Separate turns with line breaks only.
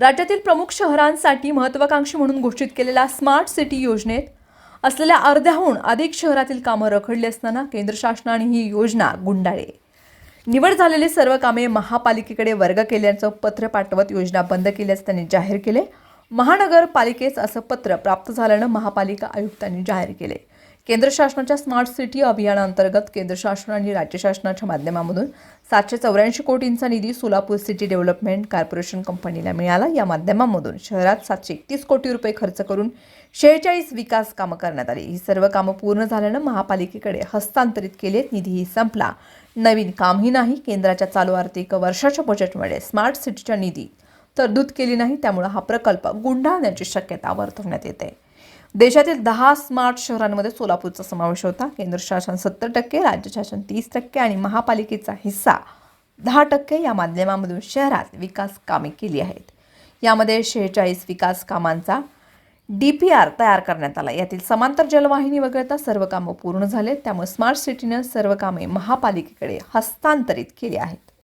राज्यातील प्रमुख शहरांसाठी महत्त्वाकांक्षी म्हणून घोषित केलेल्या स्मार्ट सिटी योजनेत असलेल्या अर्ध्याहून अधिक शहरातील कामं रखडली असताना केंद्र शासनाने ही योजना गुंडाळे. निवड झालेली सर्व कामे महापालिकेकडे वर्ग केल्याचं पत्र पाठवत योजना बंद केल्याचं त्यांनी जाहीर केले. महानगरपालिकेस असं पत्र प्राप्त झाल्यानं महापालिका आयुक्तांनी जाहीर केले. केंद्र शासनाच्या स्मार्ट सिटी अभियानाअंतर्गत केंद्र शासन आणि राज्य शासनाच्या माध्यमामधून सातशे चौऱ्याऐंशी कोटींचा निधी सोलापूर सिटी डेव्हलपमेंट कॉर्पोरेशन कंपनीला मिळाला. या माध्यमामधून शहरात सातशे एकतीस कोटी रुपये खर्च करून शेहेचाळीस विकास कामं करण्यात आली. ही सर्व कामं पूर्ण झाल्यानं महापालिकेकडे हस्तांतरित केलेत निधीही संपला. नवीन कामही नाही. केंद्राच्या चालू आर्थिक वर्षाच्या बजेटमध्ये स्मार्ट सिटीच्या निधी तरतूद केली नाही. त्यामुळे हा प्रकल्प गुंडाळण्याची शक्यता वर्तवण्यात येते. देशातील दहा स्मार्ट शहरांमध्ये सोलापूरचा समावेश होता. केंद्र शासन सत्तर टक्के राज्य शासन तीस टक्के आणि महापालिकेचा हिस्सा दहा टक्के या माध्यमामधून शहरात विकास कामे केली आहेत. यामध्ये शेहेचाळीस विकास कामांचा डी पी आर तयार करण्यात आला. यातील समांतर जलवाहिनी वगळता सर्व कामं पूर्ण झाले त्यामुळे स्मार्ट सिटीनं सर्व कामे महापालिकेकडे हस्तांतरित केली आहेत.